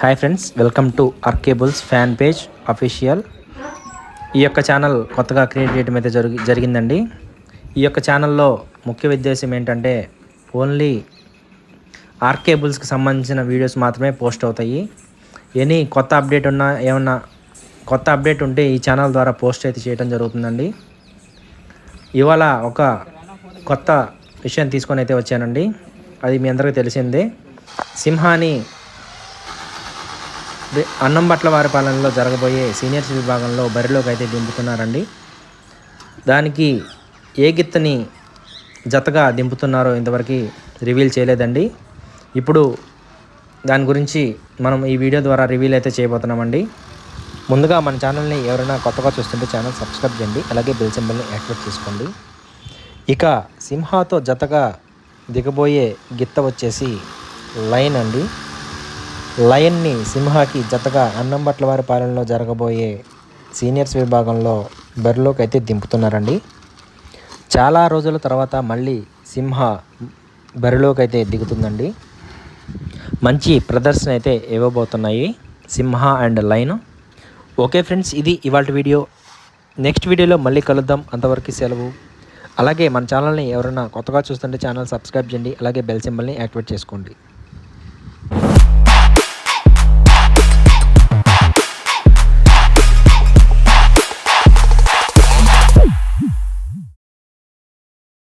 Hi friends welcome to ఆర్కేబుల్స్ fan page official ఈ యొక్క ఛానల్ కొత్తగా క్రియేట్ చేయడం అయితే జరిగి జరిగిందండి. ఈ యొక్క ఛానల్లో ముఖ్య ఉద్దేశం ఏంటంటే ఓన్లీ ఆర్కేబుల్స్కి సంబంధించిన వీడియోస్ మాత్రమే పోస్ట్ అవుతాయి. ఎనీ కొత్త అప్డేట్ ఉన్నా ఏమన్నా కొత్త అప్డేట్ ఉంటే ఈ ఛానల్ ద్వారా పోస్ట్ అయితే చేయడం జరుగుతుందండి. ఇవాళ ఒక కొత్త విషయం తీసుకొని అయితే వచ్చానండి. అది మీ అందరికీ తెలిసిందే. సింహాని అన్నం అన్నంబట్ల వారి పాలనలో జరగబోయే సీనియర్స్ విభాగంలో బరిలోకి అయితే దింపుతున్నారండి. దానికి ఏ గిత్తని జతగా దింపుతున్నారో ఇంతవరకు రివీల్ చేయలేదండి. ఇప్పుడు దాని గురించి మనం ఈ వీడియో ద్వారా రివీల్ అయితే చేయబోతున్నామండి. ముందుగా మన ఛానల్ని ఎవరైనా కొత్తగా చూస్తుంటే ఛానల్ సబ్స్క్రైబ్ చేయండి అలాగే బెల్ సింబల్ని యాక్టివేట్ చేసుకోండి. ఇక సింహాతో జతగా దిగబోయే గిత్త వచ్చేసి లైన్ అండి. లయన్ని సింహాకి జతగా అన్నంబట్లవారి పాలనలో జరగబోయే సీనియర్స్ విభాగంలో బరిలోకి అయితే దింపుతున్నారండి. చాలా రోజుల తర్వాత మళ్ళీ సింహ బరిలోకి అయితే దిగుతుందండి. మంచి ప్రదర్శన అయితే ఇవ్వబోతున్నాయి Simha and line okay friends ఇది ఇవాళ వీడియో. నెక్స్ట్ వీడియోలో మళ్ళీ కలుద్దాం. అంతవరకు సెలవు. అలాగే మన ఛానల్ని ఎవరైనా కొత్తగా చూస్తుంటే ఛానల్ సబ్స్క్రైబ్ చేయండి. అలాగే బెల్ సింబల్ని యాక్టివేట్ చేసుకోండి.